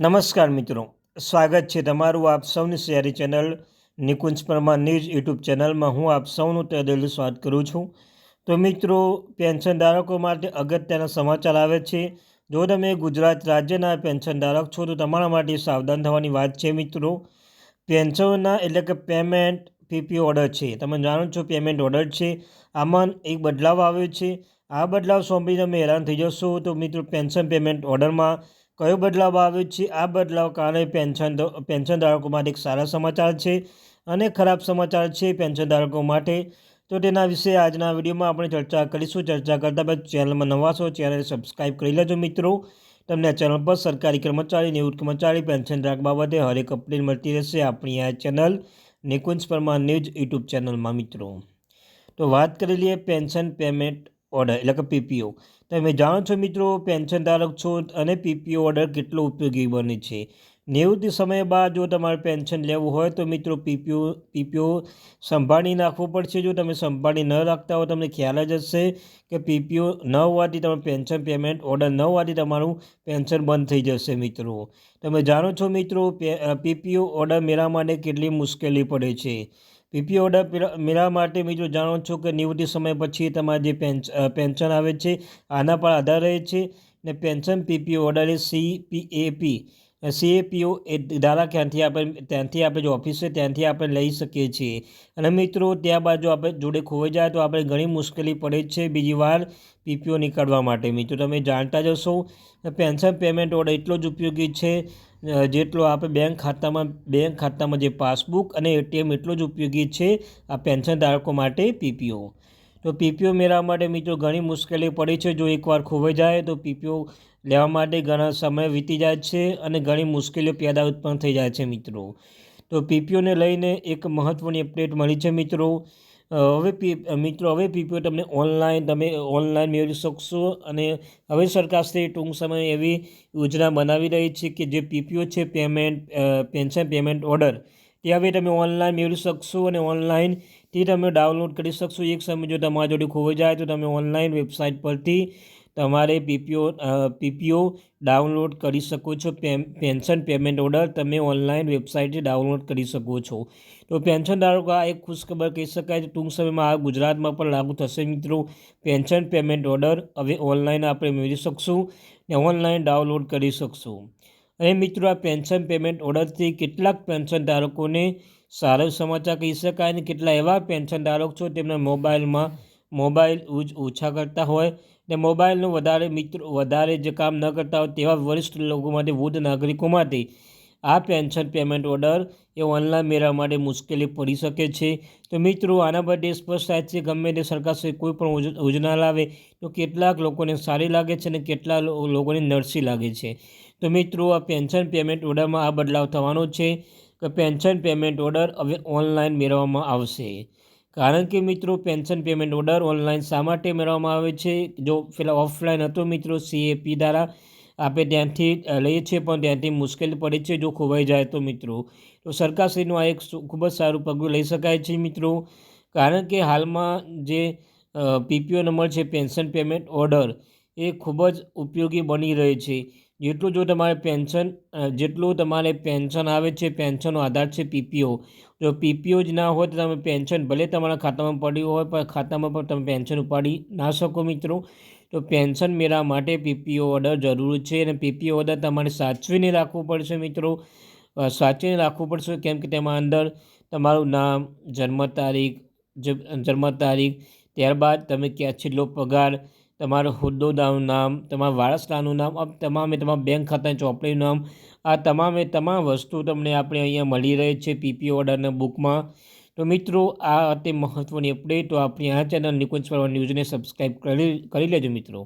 નમસ્કાર મિત્રો, સ્વાગત છે તમારું આપ સૌની શહેરી channel Nikunj Parmar news YouTube ચેનલમાં. હું આપ સૌનું તહેદિલ સ્વાગત કરું છું. તો મિત્રો, પેન્શન ધારકો માટે અગત્યના સમાચાર આવે છે. જો તમે ગુજરાત રાજ્યના પેન્શન ધારક છો, તો તમારા માટે સાવધાન થવાની વાત છે મિત્રો. પેન્શનના એટલે કે પેમેન્ટ પીપી ઓર્ડર છે. તમે જાણો છો, પેમેન્ટ ઓર્ડર છે. આમાં એક બદલાવ આવ્યો છે. આ બદલાવ સોંપી તમે હેરાન થઈ જશો. તો મિત્રો, પેન્શન પેમેન્ટ ઓર્ડરમાં કયો બદલાવ આવ્યો છે? આ બદલાવ કારણે પેન્શન પેન્શન ધારકો માટે એક સારા સમાચાર છે અને ખરાબ સમાચાર છે પેન્શન ધારકો માટે. તો તેના વિશે આજના વિડીયોમાં આપણે ચર્ચા કરીશું. ચર્ચા કરતાં પછી ચેનલમાં નવા છો, ચેનલ સબસ્ક્રાઈબ કરી લેજો મિત્રો. તમને આ ચેનલ પર સરકારી કર્મચારી નિવૃત્ત કર્મચારી પેન્શન ધારક બાબતે હરેક અપડેટ મળતી રહેશે આપણી આ channel Nikunj Parmar news YouTube ચેનલમાં મિત્રો. તો વાત કરી લઈએ પેન્શન પેમેન્ટ ઓર્ડર એટલે કે પીપીઓ તમે જાણો છો મિત્રો પેન્શન ધારક છો અને પીપીઓ ઓર્ડર કેટલો ઉપયોગી બને છે? નિવૃત્તિ સમય બાદ જો તમારે પેન્શન લેવું હોય તો મિત્રો પીપીઓ પીપીઓ સંભાળી નાખવું પડશે. જો તમે સંભાળી ન રાખતા હો, તમને ખ્યાલ જ હશે કે પીપીઓ ન હોવાથી તમે પેન્શન પેમેન્ટ ઓર્ડર ન હોવાથી તમારું પેન્શન બંધ થઈ જશે મિત્રો. તમે જાણો છો મિત્રો પીપીઓ ઓર્ડર મેળવવા માટે કેટલી મુશ્કેલી પડે છે? પીપી ઓર્ડર મેળવવા માટે મિત્રો જાણો છો કે નિવૃત્તિ સમય પછી તમારે જે પેન્શન આવે છે, આના પર આધાર રહે છે ને પેન્શન પીપી ઓર્ડર એ સી સીએપીઓ એ ધારા ક્યાંથી આપણે, ત્યાંથી આપણે જો ઓફિસ છે ત્યાંથી આપણે લઈ શકીએ છીએ. અને મિત્રો ત્યારબાદ જો આપણે જોડે ખોવાઈ જાય તો આપણે ઘણી મુશ્કેલી પડે છે બીજી વાર પીપીઓ નીકળવા માટે. મિત્રો તમે જાણતા જ હશો, પેન્શન પેમેન્ટ ઓર્ડર એટલો જ ઉપયોગી છે જેટલો આપણે બેંક ખાતામાં બેંક ખાતામાં જે પાસબુક અને એટીએમ એટલો જ ઉપયોગી છે આ પેન્શન ધારકો માટે પીપીઓ તો પીપીઓ મેળવવા માટે મિત્રો ઘણી મુશ્કેલી પડી છે. જો એકવાર ખોવાઈ જાય તો પીપીઓ લેવા માટે ઘણા સમય વીતી જાય છે અને ઘણી મુશ્કેલીઓ પેદા ઉત્પન્ન થઈ જાય છે મિત્રો. તો પીપીઓને લઈને એક મહત્ત્વની અપડેટ મળી છે મિત્રો. હવે મિત્રો, હવે પીપીઓ તમને ઓનલાઈન, તમે ઓનલાઈન મેળવી શકશો અને હવે સરકારશ્રી ટૂંક સમયે એવી યોજના બનાવી રહી છે કે જે પીપીઓ છે પેમેન્ટ પેન્શન પેમેન્ટ ઓર્ડર તે હવે તમે ઓનલાઈન મેળવી શકશો અને ઓનલાઈન તે તમે ડાઉનલોડ કરી શકશો. એક સમય જો તમારા જોડે ખોવાઈ જાય તો તમે ઓનલાઈન વેબસાઇટ પરથી તમારે પીપીઓ પીપીઓ ડાઉનલોડ કરી શકો છો. પેન્શન પેમેન્ટ ઓર્ડર તમે ઓનલાઈન વેબસાઇટથી ડાઉનલોડ કરી શકો છો. તો પેન્શન ધારકો, આ એક ખુશખબર કહી શકાય છે. ટૂંક સમયમાં આ ગુજરાતમાં પણ લાગુ થશે મિત્રો. પેન્શન પેમેન્ટ ઓર્ડર હવે ઓનલાઈન આપણે મેળવી શકશું ને ઓનલાઈન ડાઉનલોડ કરી શકશું. અને મિત્રો, આ પેન્શન પેમેન્ટ ઓર્ડરથી કેટલાક પેન્શન ધારકોને સારા સમાચાર કહી શકાય અને કેટલા એવા પેન્શન ધારક છો તેમના મોબાઈલમાં, મોબાઈલ ઓછા કરતા હોય. ને મોબાઈલનું વધારે મિત્રો, વધારે જે કામ ન કરતા હોય તેવા વરિષ્ઠ લોકો માટે વૃદ્ધ નાગરિકો માટે આ પેન્શન પેમેન્ટ ઓર્ડર એ ઓનલાઈન મેળવવા માટે મુશ્કેલી પડી શકે છે. તો મિત્રો, આના માટે સ્પષ્ટ થાય છે, ગમે તે સરકાર કોઈ પણ યોજના લાવે તો કેટલાક લોકોને સારી લાગે છે અને કેટલા લોકોને નરસી લાગે છે. તો મિત્રો, આ પેન્શન પેમેન્ટ ઓર્ડરમાં આ બદલાવ થવાનો છે કે પેન્શન પેમેન્ટ ઓર્ડર હવે ઓનલાઈન મેળવવામાં આવશે. કારણ કે મિત્રો, પેન્શન પેમેન્ટ ઓર્ડર ઓનલાઈન શા માટે મેળવવામાં આવે છે? જો પેલા ઓફલાઈન હતો મિત્રો સીએપી દ્વારા આપણે ત્યાંથી લઈએ છીએ, પણ ત્યાંથી મુશ્કેલી પડે છે જો ખોવાઈ જાય તો મિત્રો. તો સરકારશ્રીનું આ એક ખૂબ જ સારું પગલું લઈ શકાય છે મિત્રો. કારણ કે હાલમાં જે પીપીઓ નંબર છે, પેન્શન પેમેન્ટ ઓર્ડર, એ ખૂબ જ ઉપયોગી બની રહે છે. જેટલું જો તમારે પેન્શન જેટલું તમારે પેન્શન આવે છે, પેન્શનનો આધાર છે પીપીઓ. જો પીપીઓ જ ના હોય તો તમે પેન્શન ભલે તમારા ખાતામાં પડ્યું હોય, પણ ખાતામાં પણ તમે પેન્શન ઉપાડી ના શકો મિત્રો. તો પેન્શન મેળવવા માટે પીપીઓ ઓર્ડર જરૂર છે અને પીપીઓ ઓર્ડર તમારે સાચવીને રાખવું પડશે મિત્રો. સાચવીને રાખવું પડશે કેમ કે તેમાં અંદર તમારું નામ, જન્મ તારીખ જન્મ તારીખ, ત્યારબાદ તમે ક્યાં, છેલ્લો પગાર તમારું હોદ્દેદારનું નામ, તમારા વારસદારનું નામ તમામે તમામ બેંક ખાતાની ચોપડીનું નામ, આ તમામે તમામ વસ્તુ તમને આપણે અહીંયા મળી રહે છે પીપી ઓર્ડરના બુકમાં. તો મિત્રો, આ અતિ મહત્ત્વની અપડેટ તો આપણી આ ચેનલ નિકુંજ પરવા ન્યૂઝને સબસ્ક્રાઈબ કરી કરી લેજો મિત્રો.